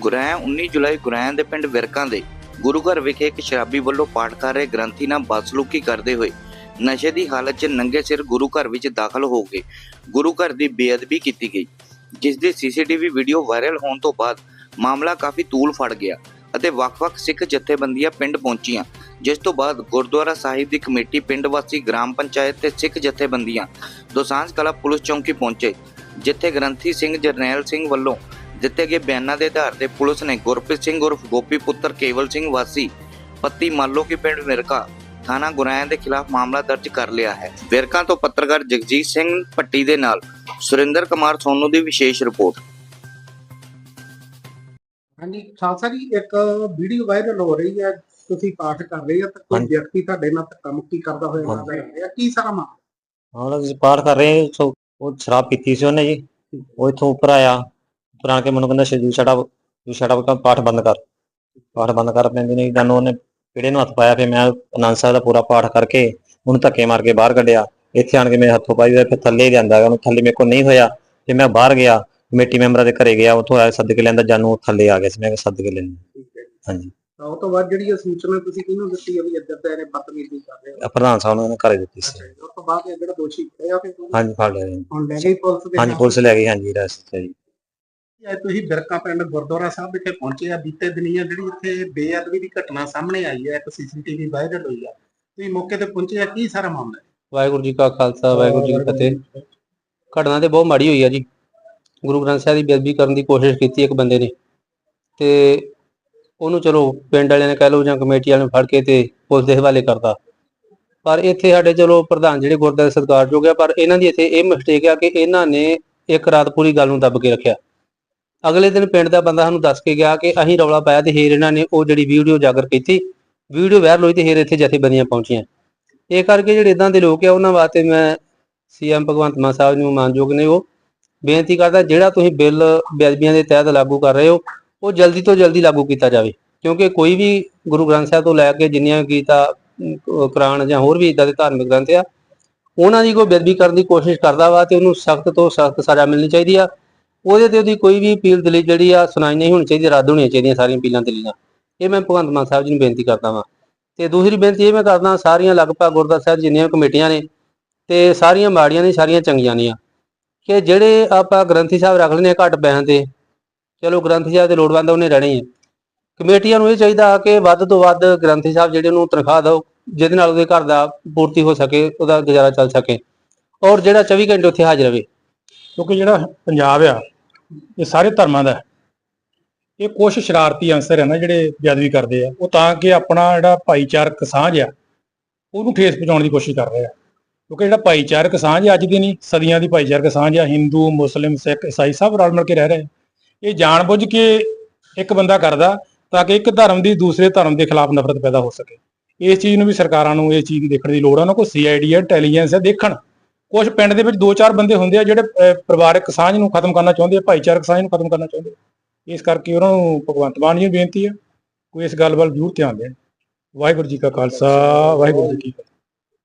ਗੁਰੈਣ 19 ਜੁਲਾਈ ਗੁਰੈਣ ਦੇ ਪਿੰਡ ਵਿਰਕਾਂ ਦੇ ਗੁਰੂ ਘਰ ਵਿਖੇ ਇੱਕ ਸ਼ਰਾਬੀ ਵੱਲੋਂ ਪਾਠ ਕਰ ਰਹੇ ਗ੍ਰੰਥੀ ਨਾਲ ਬਦਸਲੂਕੀ ਕਰਦੇ ਹੋਏ ਨਸ਼ੇ ਦੀ ਹਾਲਤ 'ਚ ਨੰਗੇ ਸਿਰ ਗੁਰੂ ਘਰ ਵਿੱਚ ਦਾਖਲ ਹੋ ਕੇ ਗੁਰੂ ਘਰ ਦੀ ਬੇਅਦਬੀ ਕੀਤੀ ਗਈ, ਜਿਸ ਦੀ ਸੀਸੀਟੀਵੀ ਵੀਡੀਓ ਵਾਇਰਲ ਹੋਣ ਤੋਂ ਬਾਅਦ ਮਾਮਲਾ ਕਾਫੀ ਤੂਲ ਫੜ ਗਿਆ ਅਤੇ ਵੱਖ-ਵੱਖ ਸਿੱਖ ਜਥੇਬੰਦੀਆਂ ਪਿੰਡ ਪਹੁੰਚੀਆਂ, ਜਿਸ ਤੋਂ ਬਾਅਦ ਗੁਰਦੁਆਰਾ ਸਾਹਿਬ ਦੀ ਕਮੇਟੀ ਪਿੰਡ ਵਾਸੀ ਗ੍ਰਾਮ ਪੰਚਾਇਤ ਤੇ ਸਿੱਖ ਜਥੇਬੰਦੀਆਂ, ਦੋਸਾਂਝ ਕਲਾ ਪੁਲਿਸ ਚੌਂਕੀ ਪਹੁੰਚੇ, ਜਿੱਥੇ ਗ੍ਰੰਥੀ ਸਿੰਘ ਜਰਨੈਲ ਸਿੰਘ ਵੱਲੋਂ ਦਿੱਤੇ ਗਏ ਬਿਆਨਾਂ ਦੇ ਆਧਾਰ ਤੇ ਪੁਲਿਸ ਨੇ ਗੁਰਪ੍ਰੀਤ ਸਿੰਘ ਉਰਫ ਗੋਪੀ ਪੁੱਤਰ ਕੇਵਲ ਸਿੰਘ ਵਾਸੀ ਪੱਤੀ ਮਾਲੋ ਕੀ ਪਿੰਡ ਵਿਰਕਾ ਥਾਣਾ ਗੁਰਾਇਆਂ ਦੇ ਖਿਲਾਫ ਮਾਮਲਾ ਦਰਜ ਕਰ ਲਿਆ ਹੈ। ਵਿਰਕਾਂ ਤੋਂ ਪੱਤਰਕਾਰ ਜਗਜੀਤ ਸਿੰਘ ਪੱਟੀ ਦੇ ਨਾਲ ਸੁਰਿੰਦਰ ਕੁਮਾਰ ਸੋਨੂ ਦੀ ਵਿਸ਼ੇਸ਼ ਰਿਪੋਰਟ। ਹਾਂਜੀ ਖਾਲਸਾ ਜੀ ਇੱਕ ਵੀਡੀਓ ਵਾਇਰਲ ਹੋ ਰਹੀ ਹੈ ਤੁਸੀਂ ਪਾਠ ਕਰ ਰਹੇ ਹੋ ਤਾਂ ਕੋਈ। ਵਿਅਕਤੀ ਤੁਹਾਡੇ ਨਾਲ ਧੱਕਾ ਮੁੱਕੀ ਕਰਦਾ ਹੋਇਆ। ਨਜ਼ਰ ਆ ਰਿਹਾ। ਕੀ ਸਾਰਾ ਮਾਮਲਾ? ਹਾਂ ਅਸੀਂ ਪਾਠ ਕਰ ਰਹੇ ਹਾਂ, ਉਹ ਸ਼ਰਾਬ ਪੀਤੀ ਸੀ ਉਹਨੇ ਜੀ ਉਹ ਇੱਥੋਂ ਉੱਪਰ ਆਇਆ। ਉੱਪਰ ਆ ਕੇ ਮੈਨੂੰ ਕਹਿੰਦਾ ਸ਼ਜੂ ਛੜਾ ਤੂੰ ਛੜਾ ਕਹਿੰਦਾ ਪਾਠ ਬੰਦ ਕਰ? ਪਾਠ ਬੰਦ ਕਰ ਪੈਂਦੇ ਨੇ ਜਦੋਂ ਉਹਨੇ ਕਿਹੜੇ ਨੂੰ ਹੱਥ ਪਾਇਆ ਫਿਰ ਮੈਂ ਆਨੰਦ ਸਾਹਿਬ ਦਾ ਪੂਰਾ ਪਾਠ ਕਰਕੇ ਉਹਨੂੰ ਧੱਕੇ ਮਾਰ ਕੇ ਬਾਹਰ ਕੱਢਿਆ। ਇੱਥੇ ਆਣ ਕੇ ਮੇਰੇ ਹੱਥੋਂ ਪਾਈ ਫਿਰ ਥੱਲੇ ਲਿਆਂਦਾ ਉਹਨੂੰ ਥੱਲੇ ਮੇਰੇ ਕੋਲ ਨਹੀਂ ਹੋਇਆ। ਤੇ ਮੈਂ ਬਾਹਰ ਗਿਆ ਕਮੇਟੀ ਮੈਂਬਰਾਂ ਦੇ ਘਰੇ ਗਿਆ ਉੱਥੋਂ ਆਇਆ ਸੱਦ ਕੇ ਲੈਂਦਾ ਜਾਨੂੰ ਥੱਲੇ ਆ ਗਿਆ ਸੀ ਮੈਂ ਕਿਹਾ ਸੱਦ ਕੇ ਲੈਂਦਾ। ਹਾਂਜੀ। ਤਾਂ ਉਹ ਤੋਂ ਬਾਅਦ ਜਿਹੜੀ ਇਹ ਸੂਚਨਾ ਤੁਸੀਂ ਕਿਹਨੂੰ ਦਿੱਤੀ ਹੈ ਵੀ ਇੱਧਰ ਦਾ ਇਹਨੇ ਬਦਤਮੀਜ਼ੀ ਕਰ ਰਿਹਾ ਪ੍ਰਧਾਨ ਸਾਹਿਬ ਨੇ ਘਰੇ ਦਿੱਤੀ ਸੀ। ਉਸ ਤੋਂ ਬਾਅਦ ਇਹ ਜਿਹੜਾ ਦੋਸ਼ੀ ਫੜਿਆ ਫਿਰ ਹਾਂਜੀ ਫੜ ਲਿਆ ਜੀ। ਹੁਣ ਲੈ ਗਈ ਪੁਲਿਸ ਦੇ ਹਾਂਜੀ ਨਾਲ। ਪੁਲਿਸ ਲੈ ਗਈ ਹਾਂਜੀ ਰਸਤੇ ਜੀ। ਅੱਜ ਤੁਸੀਂ ਬਿਰਕਾ ਪਿੰਡ ਗੁਰਦੁਆਰਾ ਸਾਹਿਬ ਵਿਖੇ ਪਹੁੰਚੇ ਆ। ਬੀਤੇ ਦਿਨੀ ਆ ਜਿਹੜੀ ਇੱਥੇ ਬੇਅਦਬੀ ਦੀ ਘਟਨਾ ਸਾਹਮਣੇ ਆਈ ਹੈ ਇੱਕ ਸੀਸੀਟੀਵੀ ਵਾਇਰਲ ਹੋਈ ਆ। ਤੁਸੀਂ ਮੌਕੇ ਤੇ ਪਹੁੰਚੇ ਆ ਕੀ ਸਾਰਾ ਮਾਮਲਾ ਹੈ? ਵਾਹਿਗੁਰੂ ਜੀ ਕਾ ਖਾਲਸਾ ਵਾਹਿਗੁਰੂ ਜੀ ਕੀ ਫਤਿਹ। ਘਟਨਾ ਤੇ ਬਹੁਤ ਮਾੜੀ ਹੋਈ ਆ ਜੀ। ਗੁਰੂ ਗ੍ਰੰਥ ਸਾਹਿਬ ਦੀ ਬੇਅਦਬੀ ਕਰਨ ਦੀ ਕੋਸ਼ਿਸ਼ ਕੀਤੀ ਇੱਕ ਬੰਦੇ ਨੇ। ਤੇ ਉਹਨੂੰ ਚਲੋ ਪਿੰਡ ਵਾਲਿਆਂ ਨੇ ਕਹਿ ਲਓ ਜਾਂ ਕਮੇਟੀ ਵਾਲਿਆਂ ਨੇ ਫੜ ਕੇ ਤੇ ਪੁਲਿਸ ਦੇ ਹਵਾਲੇ ਕਰਤਾ। ਪਰ ਇੱਥੇ ਸਾਡੇ ਚਲੋ ਪ੍ਰਧਾਨ ਜਿਹੜੇ ਗੁਰਦੁਆਰੇ ਸਤਿਕਾਰਯੋਗ ਆ ਪਰ ਇਹਨਾਂ ਦੀ ਇੱਥੇ ਇਹ ਮਿਸਟੇਕ ਆ ਕਿ ਇਹਨਾਂ ਨੇ ਇੱਕ ਰਾਤ ਪੂਰੀ ਗੱਲ ਨੂੰ ਦੱਬ ਕੇ ਰੱਖਿਆ। ਅਗਲੇ ਦਿਨ ਪਿੰਡ ਦਾ ਬੰਦਾ ਸਾਨੂੰ ਦੱਸ ਕੇ ਗਿਆ ਕਿ ਅਸੀਂ ਰੌਲਾ ਪਾਇਆ ਤੇ ਹੇਰ ਇਹਨਾਂ ਨੇ ਉਹ ਜਿਹੜੀ ਵੀਡੀਓ ਜਾਗਰ ਕੀਤੀ, ਵੀਡੀਓ ਵਾਇਰਲ ਹੋਈ ਤੇ ਹੇਰ ਇੱਥੇ ਜਥੇਬੰਦੀਆਂ ਪਹੁੰਚੀਆਂ। ਇਹ ਕਰਕੇ ਜਿਹੜੇ ਇਦਾਂ ਦੇ ਲੋਕ ਆ, ਉਹਨਾਂ ਵਾਸਤੇ ਮੈਂ ਸੀਐਮ ਭਗਵੰਤ ਮਾਨ ਸਾਹਿਬ ਨੂੰ ਮਾਨਯੋਗ ਨੇ ਉਹ ਬੇਨਤੀ ਕਰਦਾ, ਜਿਹੜਾ ਤੁਸੀਂ ਬਿੱਲ ਬੇਅਦਬੀਆਂ ਦੇ ਤਹਿਤ ਲਾਗੂ ਕਰ ਰਹੇ ਹੋ, ਉਹ ਜਲਦੀ ਤੋਂ ਜਲਦੀ ਲਾਗੂ ਕੀਤਾ ਜਾਵੇ। ਕਿਉਂਕਿ ਕੋਈ ਵੀ ਗੁਰੂ ਗ੍ਰੰਥ ਸਾਹਿਬ ਤੋਂ ਲੈ ਕੇ ਜਿੰਨੀਆਂ ਵੀ ਗੀਤਾ ਕੁਰਾਨ ਜਾਂ ਹੋਰ ਵੀ ਇਦਾਂ ਦੇ ਧਾਰਮਿਕ ਗ੍ਰੰਥ ਆ, ਉਹਨਾਂ ਦੀ ਕੋਈ ਬੇਅਦਬੀ ਕਰਨ ਦੀ ਕੋਸ਼ਿਸ਼ ਕਰਦਾ ਵਾ ਤੇ ਉਹਨੂੰ ਸਖਤ ਤੋਂ ਸਖਤ ਸਜ਼ਾ ਮਿਲਣੀ ਚਾਹੀਦੀ ਆ। ਉਹਦੇ ਤੇ ਉਹਦੀ ਕੋਈ ਵੀ ਅਪੀਲ ਦਲੀਲ ਜਿਹੜੀ ਆ ਸੁਣਾਈ ਨਹੀਂ ਹੋਣੀ ਚਾਹੀਦੀ, ਰੱਦ ਹੋਣੀਆਂ ਚਾਹੀਦੀਆਂ ਸਾਰੀਆਂ ਅਪੀਲਾਂ ਦਲੀਲਾਂ। ਇਹ ਮੈਂ ਭਗਵੰਤ ਮਾਨ ਸਾਹਿਬ ਜੀ ਨੂੰ ਬੇਨਤੀ ਕਰਦਾ ਵਾਂ। ਤੇ ਦੂਸਰੀ ਬੇਨਤੀ ਇਹ ਮੈਂ ਕਰਦਾ ਸਾਰੀਆਂ ਲਗਭਗ ਗੁਰਦੁਆਰਾ ਸਾਹਿਬ ਜਿੰਨੀਆਂ ਕਮੇਟੀਆਂ ਨੇ ਤੇ ਸਾਰੀਆਂ ਮਾੜੀਆਂ ਨੇ, ਸਾਰੀਆਂ ਚੰਗੀਆਂ ਨੇ ਕਿ ਜਿਹੜੇ ਆਪਾਂ ਗ੍ਰੰਥੀ ਸਾਹਿਬ ਰੱਖ ਲੈਂਦੇ ਆ ਘੱਟ ਪੈਸਿਆਂ ਤੇ, ਚਲੋ ਗ੍ਰੰਥੀ ਸਾਹਿਬ ਦੇ ਲੋੜਵੰਦ ਉਹਨੇ ਰਹਿਣੇ ਹੀ ਆ। ਕਮੇਟੀਆਂ ਨੂੰ ਇਹ ਚਾਹੀਦਾ ਕਿ ਵੱਧ ਤੋਂ ਵੱਧ ਗ੍ਰੰਥੀ ਸਾਹਿਬ ਜਿਹੜੇ ਨੂੰ ਤਨਖਾਹ ਦਿਓ, ਜਿਹਦੇ ਨਾਲ ਉਹਦੇ ਘਰ ਦਾ ਪੂਰਤੀ ਹੋ ਸਕੇ, ਉਹਦਾ ਗੁਜ਼ਾਰਾ ਚੱਲ ਸਕੇ। ਔਰ ਜਿਹੜਾ 24 ਘੰਟੇ ਉੱਥੇ ਹਾਜ਼ਰ ਰਹੇ। ਕਿਉਂਕਿ ਜਿਹੜਾ ਪੰਜਾਬ ਆ, ਇਹ ਸਾਰੇ ਧਰਮਾਂ ਦਾ ਇਹ ਕੁਝ ਸ਼ਰਾਰਤੀ ਅੰਸਰ ਹੈ ਨਾ ਜਿਹੜੇ ਬੇਅਦਬੀ ਕਰਦੇ ਆ। ਉਹ ਤਾਂ ਕਿ ਆਪਣਾ ਜਿਹੜਾ ਭਾਈਚਾਰਕ ਸਾਂਝ ਆ, ਉਹਨੂੰ ਠੇਸ ਪਹੁੰਚਾਉਣ ਦੀ ਕੋਸ਼ਿਸ਼ ਕਰ ਰਹੇ ਆ। ਕਿਉਂਕਿ ਜਿਹੜਾ ਭਾਈਚਾਰਕ ਸਾਂਝ ਅੱਜ ਦੀ ਨਹੀਂ, ਸਦੀਆਂ ਦੀ ਭਾਈਚਾਰਕ ਸਾਂਝ ਆ। ਹਿੰਦੂ, ਮੁਸਲਿਮ, ਸਿੱਖ ਈਸਾਈ ਸਭ ਰਲ ਮਿਲ ਕੇ ਰਹਿ ਰਹੇ ਆ। ਇਹ ਜਾਣਬੁੱਝ ਕੇ ਇੱਕ ਬੰਦਾ ਕਰਦਾ ਤਾਂ ਕਿ ਇੱਕ ਧਰਮ ਦੀ ਦੂਸਰੇ ਧਰਮ ਦੇ ਖਿਲਾਫ ਨਫ਼ਰਤ ਪੈਦਾ ਹੋ ਸਕੇ। ਇਸ ਚੀਜ਼ ਨੂੰ ਵੀ ਸਰਕਾਰਾਂ ਨੂੰ ਇਹ ਚੀਜ਼ ਦੇਖਣ ਦੀ ਲੋੜ ਆ। ਉਹਨਾਂ ਕੋਲ ਸੀਆਈਡੀ ਹੈ ਇੰਟੈਲੀਜੈਂਸ ਹੈ ਦੇਖਣ। ਕੁਝ ਪਿੰਡ ਦੇ ਵਿੱਚ ਦੋ ਚਾਰ ਬੰਦੇ ਹੁੰਦੇ ਆ ਜਿਹੜੇ ਪਰਿਵਾਰਕ ਸਾਂਝ ਨੂੰ ਖਤਮ ਕਰਨਾ ਚਾਹੁੰਦੇ ਆ, ਭਾਈਚਾਰਕ ਸਾਂਝ ਨੂੰ ਖਤਮ ਕਰਨਾ ਚਾਹੁੰਦੇ ਇਸ ਕਰਕੇ ਉਹਨਾਂ ਨੂੰ ਭਗਵੰਤ ਮਾਨ ਜੀ ਨੂੰ ਬੇਨਤੀ ਆ, ਕੋਈ ਇਸ ਗੱਲ ਵੱਲ ਜ਼ਰੂਰ ਧਿਆਨ ਦੇਣ। ਵਾਹਿਗੁਰੂ ਜੀ ਕਾ ਖਾਲਸਾ, ਵਾਹਿਗੁਰੂ ਜੀ ਕੀ ਫਤਿਹ।